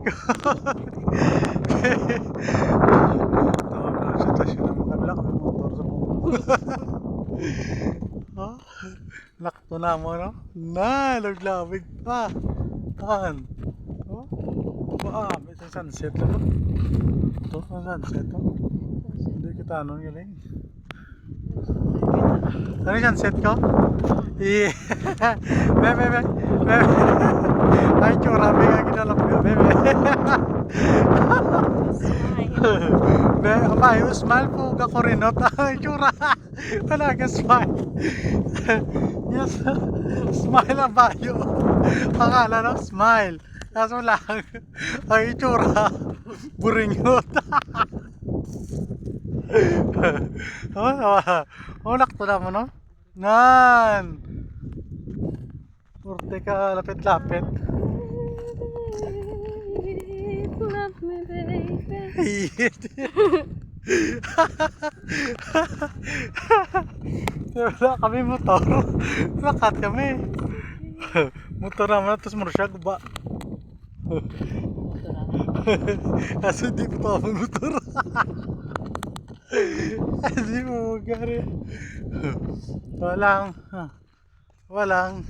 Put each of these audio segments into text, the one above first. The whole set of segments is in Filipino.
Tama na sa tasyo ng mga wala kami motor sa buong. Ha? Lakto na mo, no? Na, laglawig pa. Tan. Oh? Ba, may sunset na ba? Ito, sunset, oh. Hindi kita anong galing. Ano yung sunset ko? Yeah. Be, be, be. Be, be. Ay, tsura, be, nga ginalap ko. Be, be. Abay, smile po ka ko rin. Wala ka smile. yes, smile ang bayo. Pangalan ng smile. Kaso lang, ay itsura, buringot. oh, oh, oh, lakto na mo, no? Nan! Purte ka, lapit-lapit. Love me, baby. Wala kami motor. Lakat kami. motor naman, mo siya guba. Kaso di pa ako motor. Hindi mo magari. Walang. Walang.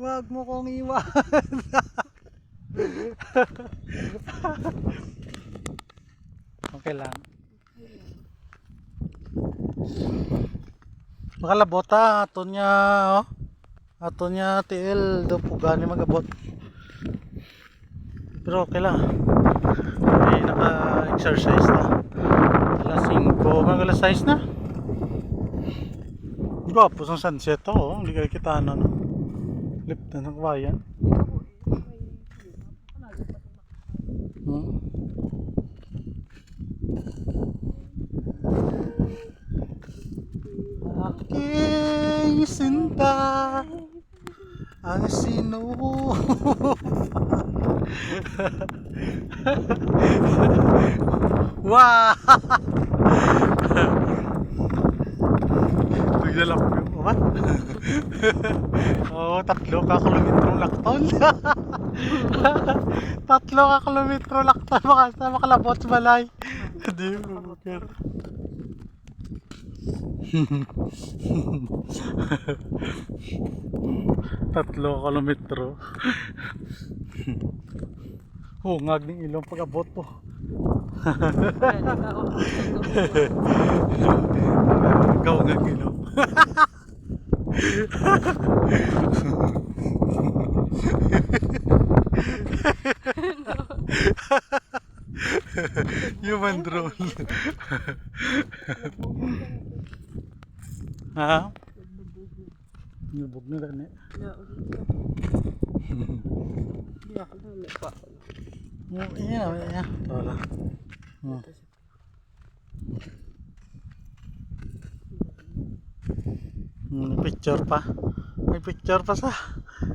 Wag mo kong iwan. okay lang. Makalabota ato niya oh. Ato niya tiil do pugani magabot. Pero okay lang. May naka-exercise na. Alas 5, mga alas 6 na. Gwapo sa sunset oh. Hindi kita ano, no? Lip na ng kawayan. Hmm. Aking sinta ang sino Wow! Naglalap yung what? Oo, tatlo ka kilometrong lakton. tatlo ka kilometro lakton baka sa makalabot sa balay. Hindi mo. tatlo kilometro. Hungag ng ilong pag-abot po. Ikaw nga ilong. Human drone. Ha? Nilbog na gani. Oh, iya, iya. Wala. Hmm. Hmm, picture pa. May picture pa sa.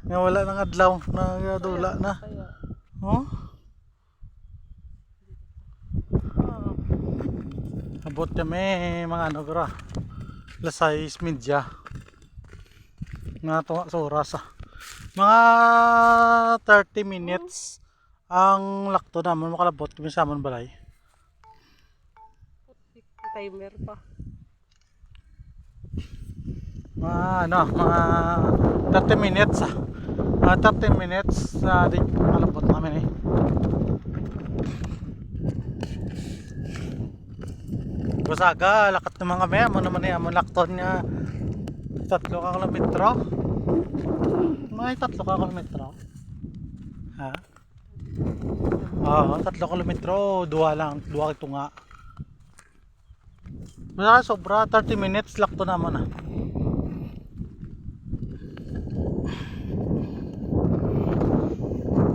Nga wala nang adlaw na dula na. Oh. Abot kami mga ano gra. Lasais media. Nga tunga sa oras ah. Mga 30 minutes ang lakto naman makalabot kami sa amon balay. Timer pa. Mga ano, mga 30 minutes ah. Mga 30 minutes na di makalabot namin eh. Basaga, lakat naman kami. Amo naman eh, amo lakton nga tatlo ka kilometro. May tatlo ka kilometro. Ha? Oo, tatlo kilometro. Duwa lang, duwa ito nga. Basta sobra 30 minutes lakto naman ah.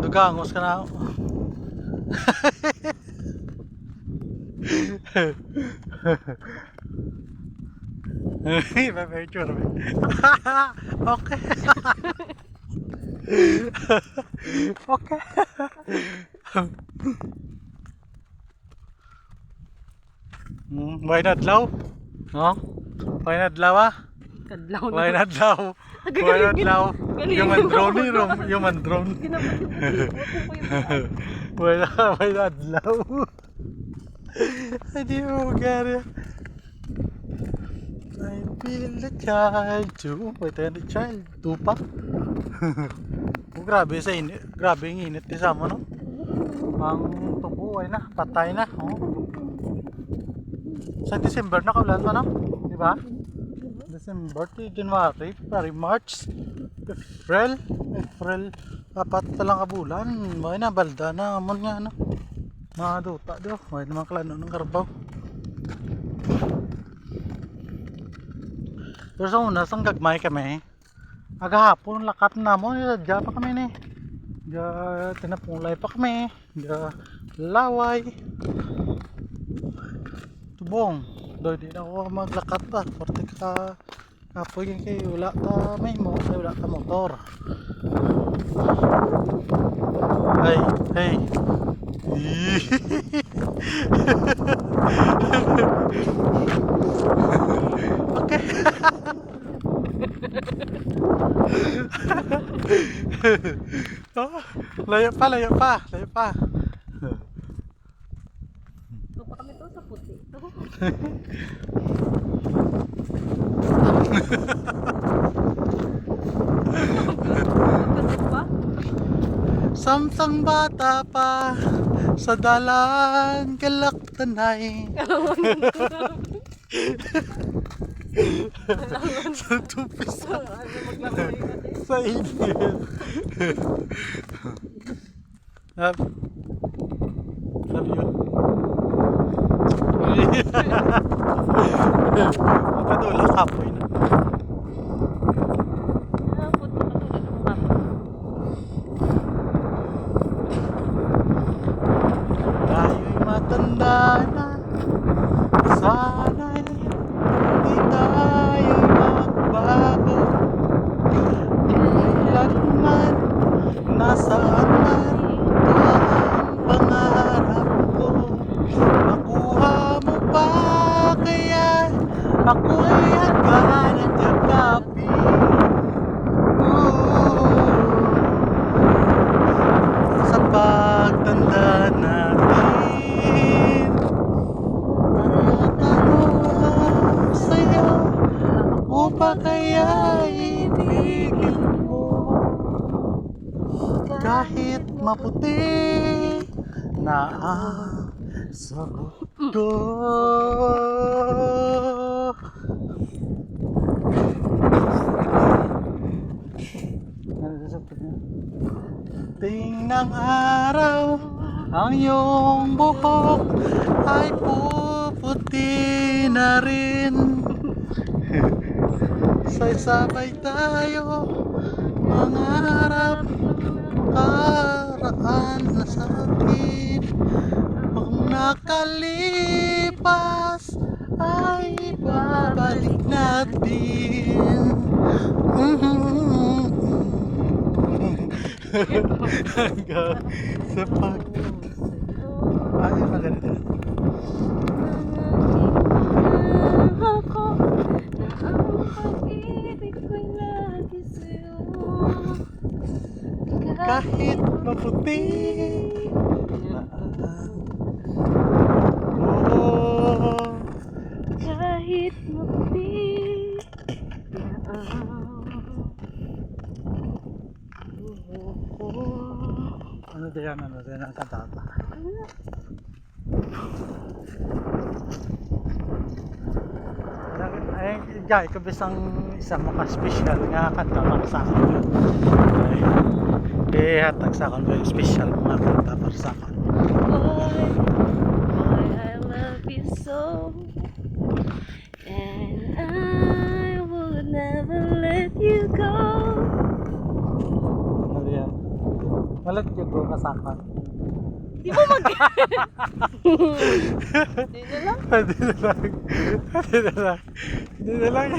Dugangos ka na. May picture? Okay. okay. Hmm, may nadlaw? No? May nadlaw ah? Kadlaw na. May nadlaw. Wala daw. Galing. Human drone ni Rom. Human drone. Ginapat yung puti. Huwag ko yung gari. I feel the child too. Wait, the child. Tupa. oh, grabe sa init. Grabe ang init di sa mo, no? Ang tubo ay na. Patay na. Oh. Sa December na kaulan pa, no? Di ba? December to January, February, March, April, April, apat na lang kabulan. May na, balda na, amon nga, no? Mga duta, do. May naman klano ng karbaw. Pero sa una, sang gagmay kami, agahapon, lakat na mo, diya pa kami ni. Diya, tinapulay pa kami. Diya, laway. Tubong. Doy, di na ako maglakat pa. Porte ka, kapoy kay wala ka may mo, kay wala ka motor. Ay, hey. okay. oh, layo pa, layo pa, layo pa. Ito pa kami to sa puti. Samsang bata pa sa dalan galaktanay sa tupis sa, sa init. Love. Love you. Mapadula kapoy na. Ano sa niya? Ting ng araw ang iyong buhok ay puputi na rin Sabay tayo mangarap karaan na sa atin Kung nakalipas ay babalik natin Hanggang sa pag... Ay, maganda. Ako na ang pag-ibig ko'y lagi sa'yo. Kahit maputi na Oo. Kahit maputi na ang Ano diyan, ano diyan ang kantata? Ay, jay ko bisang isang maka special nga kanta para sa akin. Ay, eh hatag sa akin yung special mga kanta para sa akin. Boy, boy, I love you so And I would never let you go Ano? Malat yung go ka sa akin. Di mo mag... Hindi na lang. Hindi na lang. Hindi na lang.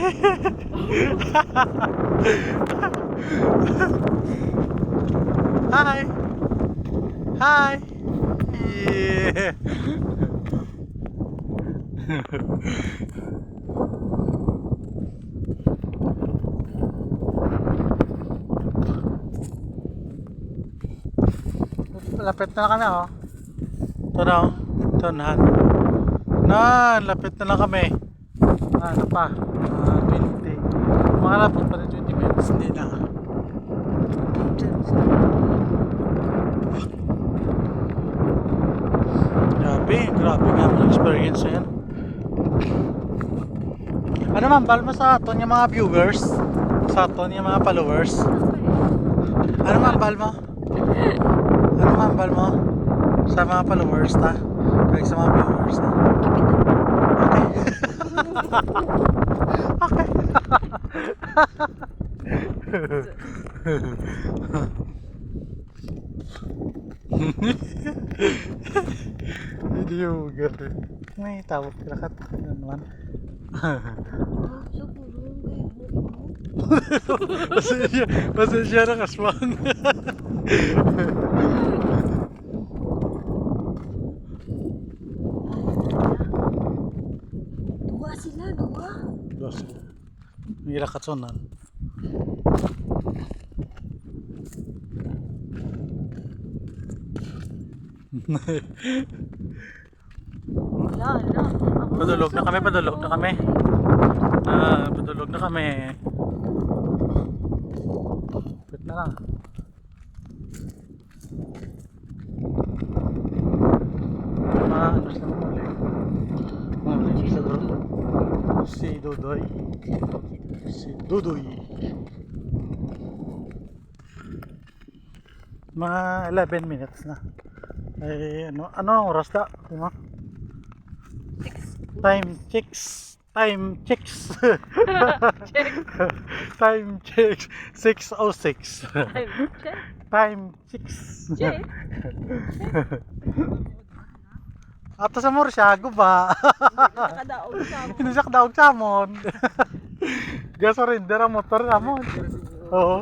Hi. Hi. Yeah. Lapit na kami oh. Ito na oh. Ito na. Na, lapit na lang kami. Ah, ano pa? Ah, 20. Mga lapit pa rin 20 minutes. Hindi na. Grabe, grabe nga ang experience yan. Ano man, balma sa aton yung mga viewers? Sa aton yung mga followers? Ano man, balma? Ano man, balma? Sa mga followers ta? Kaya sa mga viewers ta? Okay. Hindi yung gano'n. May tawag ka lakat. Ano naman? Pasensya, pasensya na kaswang. Dua sila, dua. Dos. May lakatsonan. Wala, wala. Padulog na kami, padulog na kami. Ah, padulog na kami. Pit na lang. Mga ano sila muli. Muli sa dulo. Si Dudoy. Si Dudoy. Mga 11 minutes na. Ay, ano, ano ang oras da? Di mo? Time checks. Time checks. Check. Time checks. 606. Check. Time checks. Check. Ato sa Morsyago ba? Nakadaog sa mo. Hindi siya kadaog sa amon. Gasorinder ang motor sa amon. Oo.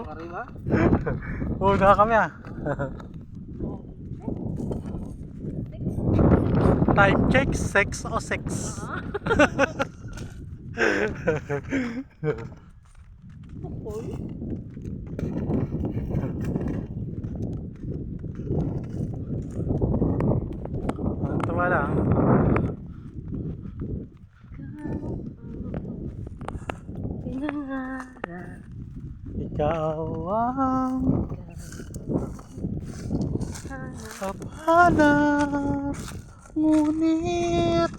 Oo na kami ah. Time check 606. Pukol. Ang tawa lang. Ikaw ang kapanap. Ngunit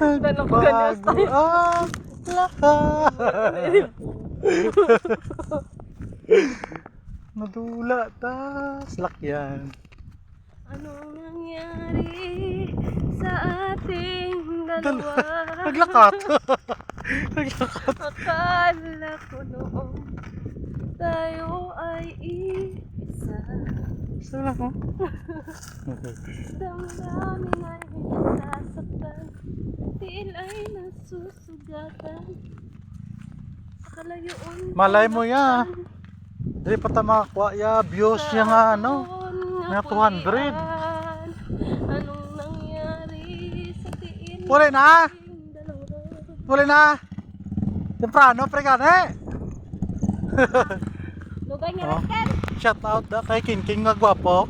nagbago ang lahat. Nadula tas lakyan. Anong nangyari sa ating Dal- dalawa? Naglakat. Naglakat. Akala ko noon tayo ay isa Gusto lang oh. Damdamin ay nasasaktan Tila'y nasusugatan Sa kalayuan Malay mo ya. Dili pa ta makakuha ya views niya nga ano. nga 200. Anong nangyari sa tiin Puli na. Puli na. Temprano pregane. Lugay niya Oh. rin Ken. Shout out da kay King King nga gwapo.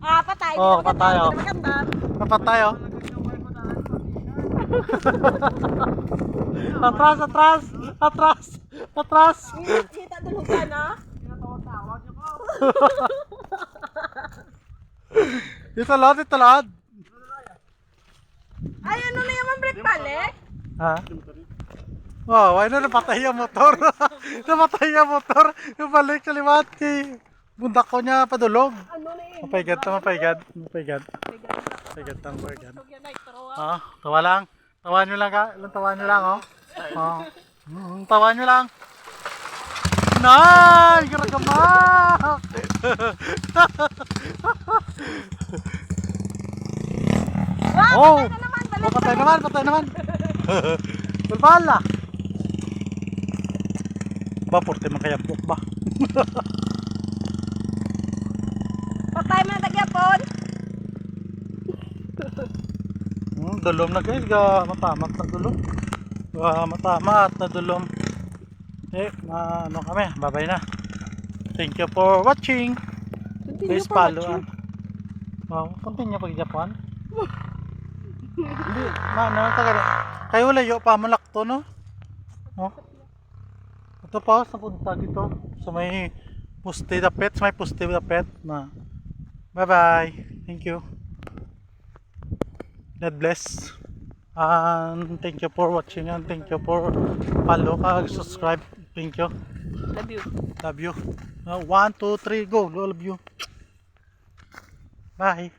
Ah, patay. Oh, na patay, oh. na. Dapat tayo. atras, atras, atras, atras. Kita dulugan na. Dito lad, dito lad. Ay, ano na yung brake palik? Ha? Wow, ay na napatay ang motor. napatay ang motor. Yung balik sa liwat kay bundak ko niya padulog. Ano na yun? Mapaygad to, mapaygad. Mapaygad. Mapaygad tang mapaygad. Yan ay tarawa. Ah, tawa lang. Tawa nyo lang ka. Tawa nyo lang, oh. Oh. Mm, tawa nyo lang. Nay! Garagamak! oh! Ano naman, balik Oh, patay naman, patay naman. Balbala. Ba, porte man kaya buk ba? Patay mo na tagyapon. Hmm, dulom na guys, ga matamat na dulom. Ga matamat na dulom. Eh, ano kami, babay na. Thank you for watching. Continue Please for follow. watching. Wow, continue pag Japan. Hindi, mana taga Kayo layo pa malakto no? Oh. Ito pa sa punta dito. So may puste the pet, may puste the pet na. Bye bye. Thank you. God bless. And thank you for watching and thank you for follow ka subscribe. Thank you. Love you. Love you. Uh, one, two, three, go. Love you. Bye.